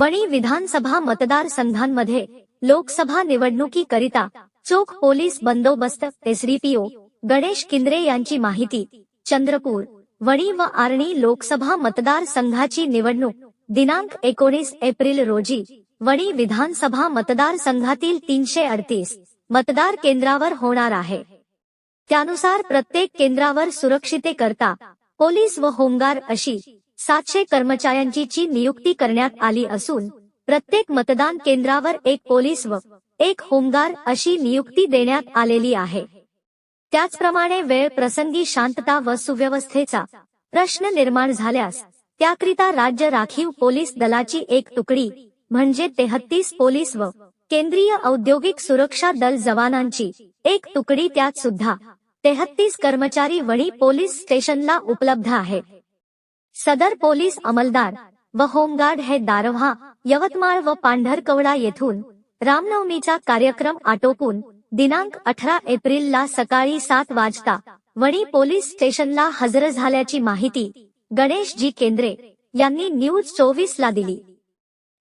वणी विधानसभा मतदारसंघांमध्ये लोकसभा निवडणुकीकरिता चोख पोलीस बंदोबस्त एसडीपीओ गणेश किंद्रे यांची माहिती चंद्रपूर वणी व आर्णी लोकसभा मतदारसंघाची निवडणूक दिनांक एकोणीस एप्रिल रोजी वणी विधानसभा मतदारसंघातील तीनशे अडतीस मतदार केंद्रावर होणार आहे. त्यानुसार प्रत्येक केंद्रावर सुरक्षितेकरता पोलीस व होमगार्ड अशी सातशे कर्मचाऱ्यांची नियुक्ती करण्यात आली असून प्रत्येक मतदान केंद्रावर एक पोलीस व एक होमगार अशी नियुक्ती देण्यात आलेली आहे. त्याचप्रमाणे वेळ प्रसंगी शांतता व सुव्यवस्थेचा प्रश्न निर्माण झाल्यास त्याकरिता राज्य राखीव पोलीस दलाची एक तुकडी म्हणजे तेहत्तीस पोलीस व केंद्रीय औद्योगिक सुरक्षा दल जवानांची एक तुकडी त्यात सुद्धा तेहत्तीस कर्मचारी वणी पोलीस स्टेशनला उपलब्ध आहे. सदर पोलीस अंमलदार व होमगार्ड हे दारव्हा यवतमाळ व पांढरकवडा येथून रामनवमीचा कार्यक्रम आटोपून दिनांक अठरा एप्रिलला सकाळी सात वाजता वणी पोलीस स्टेशनला हजर झाल्याची माहिती गणेशजी केंद्रे यांनी न्यूज चोवीस ला दिली.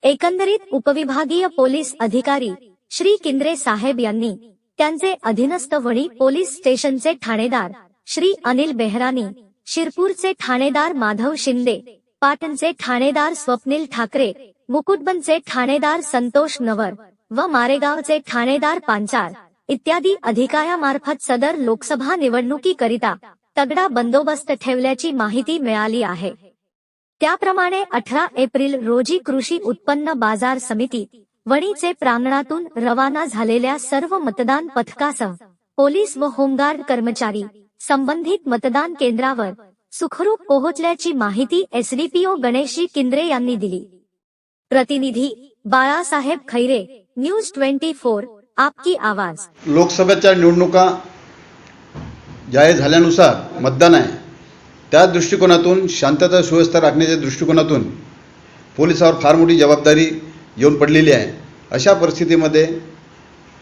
एकंदरीत उपविभागीय पोलीस अधिकारी श्री किंद्रे साहेब यांनी त्यांचे अधीनस्थ वणी पोलीस स्टेशनचे ठाणेदार श्री अनिल बेहरानी शिरपूरचे ठाणेदार माधव शिंदे पाटणचे ठाणेदार स्वप्नील ठाकरे मुकुटबनचे ठाणेदार संतोष नवर व मारेगावचे ठाणेदार पांचाळ इत्यादी अधिकाऱ्यामार्फत सदर लोकसभा निवडणुकीकरिता तगडा बंदोबस्त ठेवल्याची माहिती मिळाली आहे. त्याप्रमाणे अठरा एप्रिल रोजी कृषी उत्पन्न बाजार समिती वणीचे प्रांगणातून रवाना झालेल्या सर्व मतदान पथकासह पोलीस व होमगार्ड कर्मचारी संबंधित मतदान केंद्रावर सुखरूप पोहोचल्याची माहिती एसडीपीओ गणेशी किंद्रे यांनी दिली. प्रतिनिधी Balasaheb Khaire news twenty four आपकी आवाज. लोकसभेच्या निवडणुका जाहीर झाल्यानुसार मतदान आहे. त्या दृष्टिकोनातून शांतता सुव्यवस्था राखण्याच्या दृष्टिकोनातून पोलिसावर फार मोठी जबाबदारी येऊन पडलेली आहे. अशा परिस्थितीमध्ये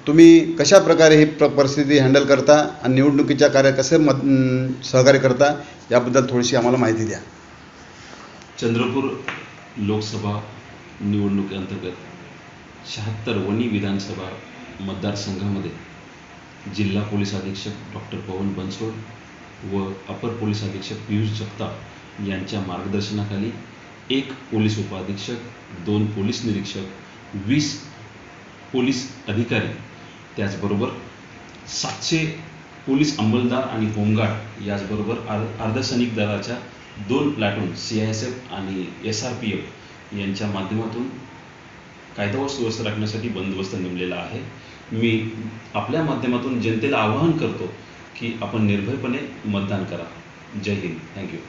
तुम्ही कशा प्रकारे ही प्र परिस्थिती हँडल करता आणि निवडणुकीच्या कार्यात कसे मत सहकार्य करता याबद्दल थोडीशी आम्हाला माहिती द्या. चंद्रपूर लोकसभा निवडणुकीअंतर्गत शहात्तर वणी विधानसभा मतदारसंघामध्ये जिल्हा पोलीस अधीक्षक डॉक्टर पवन बनसोड व अपर पोलीस अधीक्षक पियुष जगताप यांच्या मार्गदर्शनाखाली एक पोलीस उपाधीक्षक दोन पोलीस निरीक्षक वीस पोलीस अधिकारी त्याचबरोबर सातशे पोलीस अंमलदार आणि होमगार्ड याचबरोबर अर् अर्धसैनिक दलाच्या दोन platoon C I S F आणि एस आर पी एफ यांच्या माध्यमातून कायदा व सुव्यवस्था राखण्यासाठी बंदोबस्त नेमलेला आहे. मी आपल्या माध्यमातून जनतेला आवाहन करतो की आपण निर्भयपणे मतदान करा. जय हिंद. थँक्यू